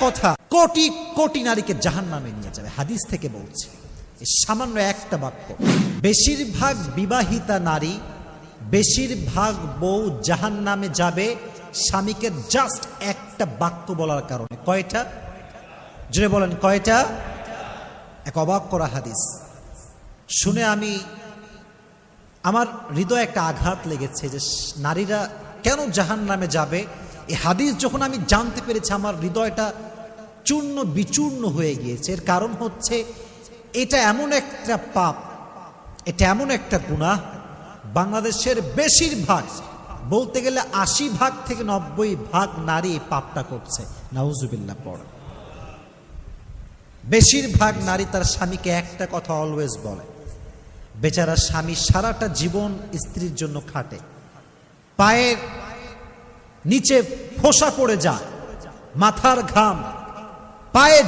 কথা, কোটি কোটি নারীকে জাহান নামে নিয়ে যাবে। হাদিস থেকে বলছে সামান্য একটা বাক্য, বেশিরভাগ বিবাহিতা নারী, বেশিরভাগ বউ জাহান নামে যাবে স্বামীকে জাস্ট একটা বাক্য বলার কারণে। কয়টা? জুড়ে বলেন, কয়টা? এক অবাক করা হাদিস। শুনে আমি, আমার হৃদয়ে একটা আঘাত লেগেছে যে নারীরা কেন জাহান নামে যাবে? এই হাদিস যখন আমি জানতে পেরেছি, আমার হৃদয়টা চূর্ণ বিচূর্ণ হয়ে গিয়েছে। এর কারণ হচ্ছে, এটা এমন একটা পাপ, এটা এমন একটা গুনাহ। বাংলাদেশের বেশিরভাগ, বলতে গেলে আশি ভাগ থেকে নব্বই ভাগ নারী পাপটা করছে। নাউজুবিল্লাহ, পড়ে। বেশিরভাগ নারী তার স্বামীকে একটা কথা অলওয়েজ বলে বেচারা স্বামী সারাটা জীবন স্ত্রীর জন্য খাটে। পায়ের নিচে ফোসা পড়ে যায় মাথার ঘাম পায়ে